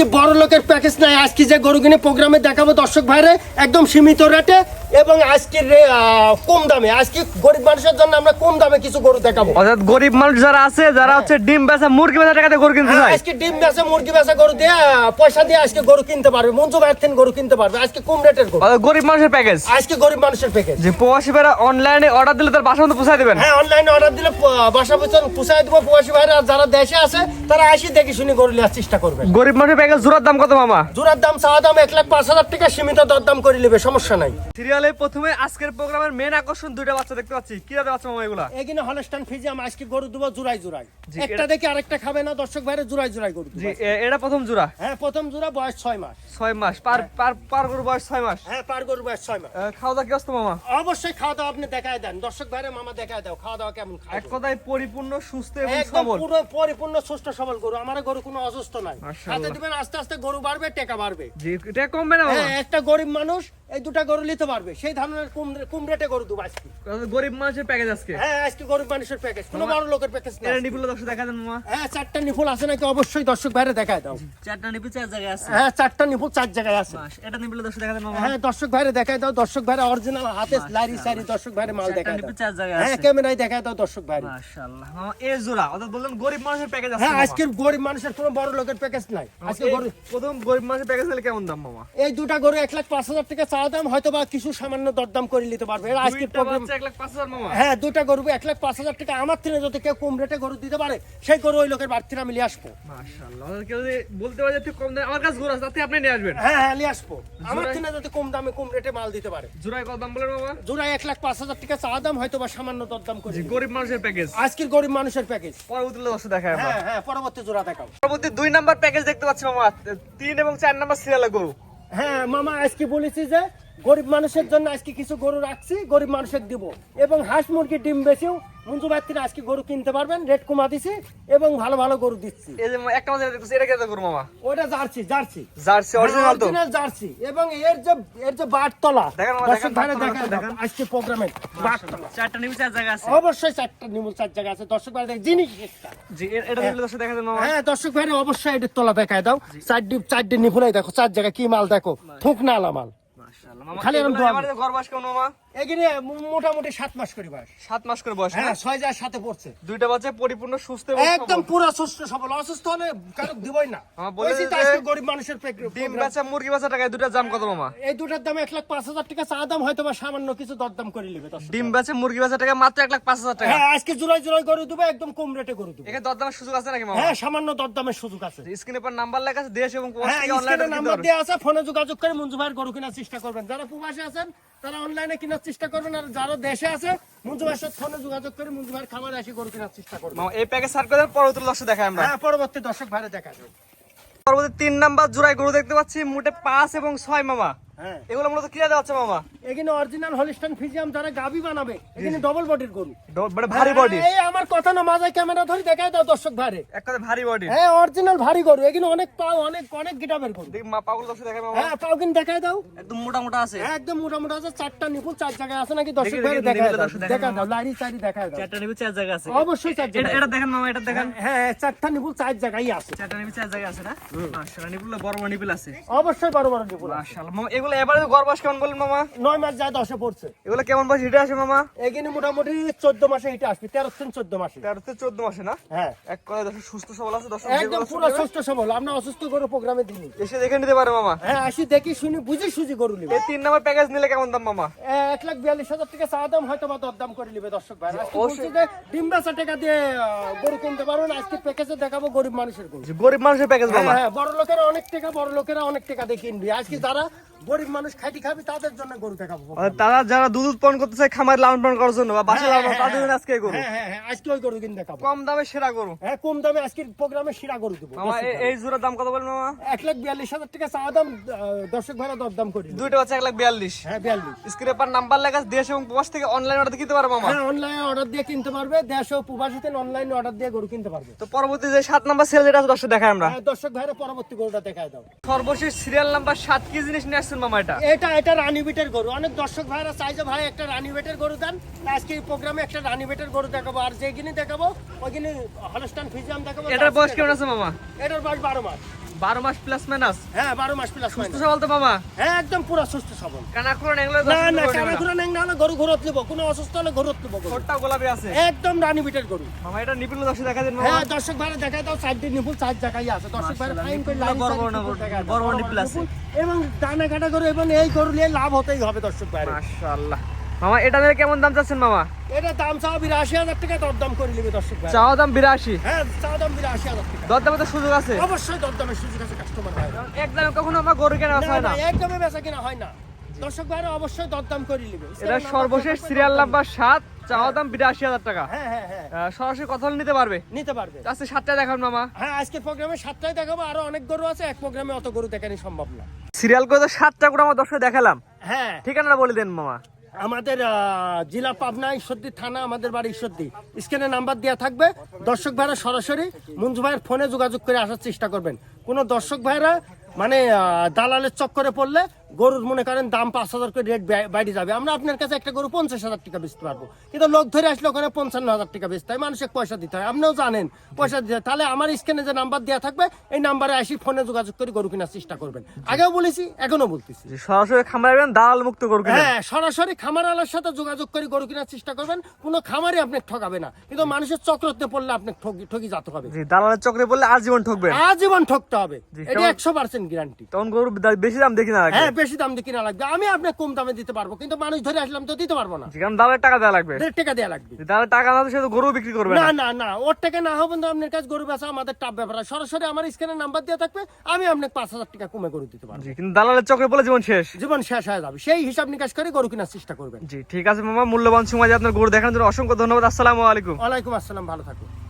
আজকে বড় লোকের প্যাকেজ নাই। আজকে যে গরু কিনে প্রোগ্রামে দেখাবো দর্শক ভাইরে একদম সীমিত রেটে এবং আজকে কম দামে। আজকে গরিব মানুষের জন্য আমরা কম দামে কিছু গরু দেখাবো। অর্থাৎ গরিব মানুষ যারা আছে যারা হচ্ছে ডিম বেচা মুরগি বেচা টাকাতে গরু কিনতে হ্যাঁ, চায়। আজকে ডিম বেচা মুরগি বেচা গরু দিয়ে পয়সা দিয়ে আজকে গরু কিনতে পারবে। মঞ্জু ভাইয়ের থেকে গরু কিনতে পারবে। আজকে কম রেটের গরু। গরিব মানুষের প্যাকেজ আজকে গরিব মানুষের প্যাকেজ যে প্রবাসী ভাইরা অনলাইনে অর্ডার দিলে তার বাসা মতো পৌঁছায় দেবেন। হ্যাঁ অনলাইনে অর্ডার দিলে বাসা পর্যন্ত পুষাই দেবো। প্রবাসী ভাইরা যারা দেশে আছে তারা আসি দেখি শুনি গরু নেওয়ার চেষ্টা করবে গরিব মানুষের প্যাকেজ জোড়ার দাম কত মামা? জোড়ার দাম চাওয়া দাম এক লাখ পাঁচ হাজার টাকা সীমিত দরদাম করে নেবে সমস্যা নাই। সিরিয়ালে প্রথমে আজকের প্রোগ্রামের মেন আকর্ষণ দুইটা বাচ্চা দেখতে পাচ্ছি। কি বাচ্চা মামা এগুলা? এখানে হলস্টান ফিজিয়াম আজকে গরু দেবো জোড়াই জোড়াই। একটা দেখে আরেকটা খাবে না দর্শক ভাইরা জোড়াই জোড়াই গরু জি এটা প্রথম জোড়া? হ্যাঁ প্রথম জোড়া বয়স ছয় মাস। ছয় মাস। পার পার পার গরু বয়স ছয় মাস? হ্যাঁ পার গরু বয়স ছয় মাস। খাওয়া দাওয়া কি অবস্থা মামা? অবশ্যই খাওয়া দাওয়া আপনি দেখায় দেন। দর্শক ভাইরা মামা দেখায় দাও খাওয়া দাওয়া কেমন খায় এক কথায় পরিপূর্ণ সুস্থ এবং সবল। পুরো পরিপূর্ণ সুস্থ সবল গরু। আমার গরু কোনো অসুস্থ নাই। দিবেন আস্তে আস্তে গরু বাড়বে টেকা বাড়বে। এটা কমবে না হ্যাঁ একটা গরিব মানুষ এই দুটা গরু নিতে পারবে। সেই ধরনের কম রেটে গরু দেবো আজকে। গরিব মানুষের প্যাকেজ আজকে। হ্যাঁ আজকে গরিব মানুষের প্যাকেজ কোনো বড় লোকের প্যাকেজ না এটা নিপুল দর্শক দেখা দেন মামা হ্যাঁ চারটা নিপুল আছে নাকি? অবশ্যই দর্শক ভাইরে দেখায় দাও। চারটা নিপুল চার জায়গায় আছে। হ্যাঁ চারটা নিপুল চার জায়গায় আছে। এটা নিপুল দর্শক দেখা দেন মামা হ্যাঁ দর্শক ভাইরে দেখায় দাও। দর্শক ভাইরে অরিজিনাল হাতে লারি সারি দর্শক ভাইরে মাল দেখায় নিপুল দাও চার জায়গায় আছে। হ্যাঁ ক্যামেরায় দেখায় দাও দর্শক ভাইরে মাশাআল্লাহ। মামা এ জোড়া। অর্থাৎ বললেন গরিব মানুষের প্যাকেজ আছে হ্যাঁ আজকে গরিব মানুষের কোনো বড় লোকের প্যাকেজ নাই। আজকে এই প্রথম গরিব মানুষের প্যাকেজ নিলে কেমন দাম মামা? এই দুটা গরু এক লাখ পাঁচ হাজার টাকা চাওয়া দাম হয়তো বা কিছু সামান্য দরদাম করে নিতে পারবে। এর আজকের প্রোগ্রাম এক লাখ পাঁচ হাজার মামা। হ্যাঁ দুটা গরু এক লাখ পাঁচ হাজার টাকা। আমার থেকে যদি কেউ কম রেটে গরু দিতে পারে সেই গরু ওই লোকের বাড়তি আমি নিয়ে আসব। মাশাআল্লাহ কেউ যদি বলতে পারে যে কম দামে আমার কাছে গরু আছে তাতে আপনি নিয়ে আসবেন? হ্যাঁ হ্যাঁ নিয়ে আসব। আমার থেকে যদি কম দামে কম রেটে মাল দিতে পারে। জোড়ায় কত দাম বলেন মামা? জোড়ায় এক লাখ পাঁচ হাজার টাকা চাওয়া দাম হয়তো বা সামান্য দরদাম করে গরিব মানুষের প্যাকেজ আজকের গরিব মানুষের প্যাকেজ পরবর্তী হ্যাঁ হ্যাঁ পরবর্তী জোড়া দেখাও। পরবর্তী দুই নাম্বার প্যাকেজ দেখতে পাচ্ছি তিন এবং চার নাম্বার সিরিয়ালে গরু। হ্যাঁ মামা আজকে বলেছি যে গরিব মানুষের জন্য আজকে কিছু গরু রাখছি গরিব মানুষের দিব। এবং হাঁস মুরগির ডিম বেচেও মঞ্জু ভাই আজকে গরু কিনতে পারবেন রেট কমা দিছি এবং ভালো ভালো গরু দিচ্ছি। এই যে একটা মাঝে দেখতেছি এটা কেটে গরু মামা? ওটা জার্সি জার্সি। জার্সি অরিজিনাল তো। Original jersey. এবং এর যে এর যে বাটতলা দেখান দেখান, দেখান। আজকে প্রোগ্রামে বাটতলা। চারটা নিচে চার জায়গা আছে। অবশ্যই চারটা নিমুল চার জায়গা আছে। দর্শক ভাই দেখে জিনিস একটা। জি এটা দিলে দর্শক দেখা মামা। হ্যাঁ দর্শক ভাই অবশ্যই এটার তলা দেখায় দাও। চারটি চারটি নিপুলাই দেখো চার জায়গা কি মাল দেখো থুক নালা মাল খালি এগুলো দোয়া এবারে গর্বাস কেমন মামা এখানে মোটামুটি সাত মাস করে বয়স। সাত মাস করে বয়স হ্যাঁ ছয় যার সাথে পড়ছে। দুইটা বাচ্চা পরিপূর্ণ সুস্থ একদম পুরো সুস্থ সবল। অসুস্থ হলে কারও দিবই না। বলছি তো আজকে গরিব মানুষের ডিম program। বেচা মুরগি বেচা টাকায় দাম কত মামা? এই দুটার দাম এক লাখ পাঁচ হাজার টাকা। চা দাম হয়তো বা সামান্য কিছু দরদাম করে নেবে ডিম বেচা মুরগি বেচা টাকা মাত্র এক লাখ পাঁচ হাজার টাকা। হ্যাঁ আজকে জুলাই জুলাই করে দেবো একদম কম রেটে করে দেবো। এখানে দরদামের সুযোগ আছে নাকি মামা? হ্যাঁ সামান্য দরদামের সুযোগ আছে। স্ক্রিনে পর নাম্বার লেখা আছে দেশ এবং হ্যাঁ নাম্বার দেওয়া আছে ফোনে যোগাযোগ করে মঞ্জু ভাইয়ের গরু কেনার চেষ্টা করবেন। যারা প্রবাসে আছেন তারা অনলাইনে কেনার চেষ্টা করবেন আর যারা দেশে আছে মঞ্জু ভাইয়ের সাথে ফোনে যোগাযোগ করে মঞ্জু ভাইয়ের খামারে এসে গরু কেনার চেষ্টা করবেন। এই প্যাকেজ করে পরবর্তী দর্শক দেখায় আমরা। হ্যাঁ পরবর্তী দর্শক ভাইরে দেখা যাবে পরবর্তী তিন নাম্বার জোড়ায় গরু দেখতে পাচ্ছি মোটে পাঁচ এবং ছয় মামা। হ্যাঁ। এগুলো মূলত কি হচ্ছে মামা? এখানে অরিজিনাল হলিস্টান ফিজিয়াম যারা গাবি বানাবে এখানে ডবল বডির গরু। মানে ভারী বডি এই আমার কথা না মাথায় ক্যামেরা ধরে দেখায় দাও দর্শক ভাইরে এক কথা ভারী বডি হ্যাঁ অরিজিনাল ভারী গরু। এখানে অনেক পাও অনেক অনেক গিটাবের গরু দেখি মা পাগল দর্শক দেখাই মামা। হ্যাঁ পাও কিন্তু দেখায় দাও। একদম মোটা মোটা আছে। হ্যাঁ, একদম মোটামুটি আছে চারটা নিপুল চার জায়গায় আছে নাকি? দর্শক দেখায় দাও দেখায় দাও। লাইরি চারি দেখায় দাও। চারটা নিবি চার জায়গা আছে। অবশ্যই চার এটা এটা দেখেন মামা এটা দেখেন। হ্যাঁ হ্যাঁ, চারটা নিপুল চার জায়গায় আছে। চারটা নিবি চার জায়গা আছে না? মাশাআল্লাহ নিপুল বড় বড় নিপুল আছে। অবশ্যই বড় বড় নিপুল মাশাআল্লাহ মামা এগুলো এবারে গরবাস কেমন বলেন মামা? নয় মাস যায় দশে পড়ছে। এগুলো কেমন বয়স হিটে আসে মামা? এখানে মোটামুটি চোদ্দ মাসে এটা আসবে তেরো থেকে চোদ্দ মাসে। তেরো থেকে চোদ্দ মাসে না? হ্যাঁ। এক কথা দর্শক সুস্থ সবল আছে দর্শক একদম পুরো সুস্থ সবল আমরা অসুস্থ গরু প্রোগ্রামে দিই এসে দেখে নিতে পারে মামা। হ্যাঁ আসি দেখি শুনি বুঝি সুজি গরু নিবে। এই তিন নাম্বার প্যাকেজ নিলে কেমন দাম মামা? এক লাখ বিয়াল্লিশ হাজার টাকা চা দাম হয়তো বা দরদাম করে নিবে দর্শক ভাই। ডিম বেচা টাকা দিয়ে গরু কিনতে পারবেন আজকে প্যাকেজে দেখাবো গরিব মানুষের গরু। গরিব মানুষের প্যাকেজ মামা। হ্যাঁ বড় লোকেরা অনেক টাকা বড় লোকেরা অনেক টাকা দিয়ে কিনবি। আজকে যারা গরিব মানুষ খাইটি খাবি তাদের জন্য গরু দেখাবো। তারা যারা দুধ উৎপন্ন করতে চায় খামার লালন পালন করার জন্য বা বাসা লালন তাদের জন্য আজকে গরু। হ্যাঁ হ্যাঁ হ্যাঁ আজকে ওই গরু কিনে দেখাবো। কম দামে সেরা গরু। হ্যাঁ কম দামে আজকের প্রোগ্রামে শিরা গরু দেবো। মামা এই জোড়ার দাম কত বলেন মামা? এক লাখ বিয়াল্লিশ হাজার টাকা চা দাম দর্শক ভাড়া দরদাম করি। দুইটা এক লাখ বিয়াল্লিশ। হ্যাঁ বিয়াল্লিশ। স্ক্রিনে পর নাম্বার লেখা দেশ এবং প্রবাস থেকে অনলাইন অর্ডার দিতে মামা। হ্যাঁ অনলাইনে অর্ডার দিয়ে কিনতে পারবে দেশ ও প্রবাসীতে অনলাইনে অর্ডার দিয়ে গরু কিনতে পারবে। তো পরবর্তী যে সাত নাম্বার সেল যেটা আছে দর্শক দেখাই আমরা। হ্যাঁ দর্শক ভাইরা পরবর্তী গরুটা দেখায় দাও। সর্বশেষ সিরিয়াল নাম্বার সাত কি জিনিস নিয়ে আসছেন মামা এটা? এটা এটা রানী বেটের গরু। অনেক দর্শক ভাইরা চাই যে ভাই একটা রানী বেটের গরু দেন। আজকে এই প্রোগ্রামে একটা রানী বেটের গরু দেখাবো। আর যেগিনি দেখাবো ওইগিনি হলস্টান ফিজিয়াম দেখাবো এটার বয়স কেমন আছে মামা? এটার বয়স বারো মাস। বারো মাস প্লাস মাইনাস হ্যাঁ বারো মাস প্লাস সুস্থ সবল তো মামা? হ্যাঁ একদম পুরো সুস্থ সবল। কানা না না কানা না? গরু ঘুরত কোনো অসুস্থ হলে ঘুরত গরু। ঠোঁটটা গোলাপি আছে। একদম রানী বিটের গরু। মামা এটা নিপুণ দর্শক দেখা দিন মামা। হ্যাঁ দর্শক ভাড়া দেখায় দাও চার দিন নিপুল চার জায়গায় আছে। দর্শক মাশাআল্লাহ, ফাইন করে লাইন বড় চার বড় নিপুল বড় বড় বড় নিপুল আছে। এবং দানা কাটা গরু এবং এই গরু নিয়ে লাভ হতেই হবে দর্শক ভাড়া মাশাআল্লাহ। মামা এটা নিয়ে কেমন দাম চাচ্ছেন মামা? এটা দাম চাও বিরাশি হাজার টাকা দরদাম করে নিবে দর্শক ভাই। চাওয়া দাম বিরাশি? হ্যাঁ চাও দাম বিরাশি হাজার টাকা। তো সুযোগ আছে। অবশ্যই দরদামের সুযোগ আছে কাস্টমার ভাই একদমে কখনো আমার গরু কেনা হয় না। একদমই বেচা কিনা হয় না। দর্শক ভাইরা অবশ্যই দরদাম করে নিবে। এটা সর্বশেষ সিরিয়াল নাম্বার সাত চাওয়া দাম বিরাশি হাজার টাকা। হ্যাঁ হ্যাঁ হ্যাঁ। সরাসরি কথা নিতে পারবে? নিতে পারবে। আজকে সাতটায় দেখান মামা। হ্যাঁ আজকের প্রোগ্রামে সাতটায় দেখাবো। আরও অনেক গরু আছে এক প্রোগ্রামে অত গরু দেখানি সম্ভব না। সিরিয়াল করে তো সাতটা করে আমার দর্শক দেখালাম। হ্যাঁ। ঠিকানাটা বলে দেন মামা। আমাদের জেলা পাবনা ঈশ্বরদী, থানা আমাদের বাড়ি ঈশ্বরদী। স্ক্রিনে নাম্বার দেওয়া থাকবে। দর্শক ভাইরা সরাসরি মঞ্জু ভাইয়ের ফোনে যোগাযোগ করে আসার চেষ্টা করবেন। কোনো দর্শক ভাইরা মানে দালালের চক্করে পড়লে গরুর মনে করেন দাম পাঁচ হাজার করে রেট বাইরে যাবে। আমরা আপনার কাছে একটা গরু পঞ্চাশ হাজার টাকা বেচতে পারব। কিন্তু লোক ধরে আসলে ওখানে পঞ্চান্ন হাজার টাকা বেচতে হয়। মানুষকে পয়সা দিতে হয়। আপনিও জানেন পয়সা দিতে হয়। তাহলে আমার স্ক্রিনে যে নাম্বার দেওয়া থাকবে এই নাম্বারে আসি ফোনে যোগাযোগ করে গরু কেনার চেষ্টা করবেন। আগেও বলেছি এখনও বলতেছি। সরাসরি খামার দালাল মুক্ত গরু হ্যাঁ সরাসরি খামারওয়ালার সাথে যোগাযোগ করে গরু কেনার চেষ্টা করবেন। কোনো খামারে আপনি ঠকাবে না। কিন্তু মানুষের চক্রতে পড়লে আপনি ঠকি ঠকি যেতে হবে। দালালের চক্রে বললে আজীবন ঠকবে। আজীবন ঠকতে হবে। এটা একশো পার্সেন্ট গ্যারান্টি তখন গরু বেশি দাম দেখি না হ্যাঁ বেশি দাম দিয়ে কিনা লাগবে? আমি আপনাকে কম দামে দিতে পারব কিন্তু মানুষ ধরে আসলাম তো দিতে পারব না। কারণ দালালের টাকা দেওয়া লাগবে। দেড় টাকা দেওয়া লাগবে। দালালের টাকা না সে তো গরু বিক্রি করবে না। না না ওর টাকা না হবে কিন্তু আপনার কাছে গরু বেচা আমাদের টাপ ব্যাপার। সরাসরি আমার স্ক্রিনে নাম্বার দেওয়া থাকবে আমি আপনাকে পাঁচ হাজার টাকা কমে গরু দিতে পারব। কিন্তু দালালের চক্রে বলে জীবন শেষ। জীবন শেষ হয়ে যাবে। সেই হিসাব নিকাশ করে গরু কেনার চেষ্টা করবেন। জি ঠিক আছে মামা মূল্যবান সময় আপনার গরু দেখানোর জন্য অসংখ্য ধন্যবাদ। আসসালামু আলাইকুম। ওয়ালাইকুম আসসালাম ভালো থাকুন।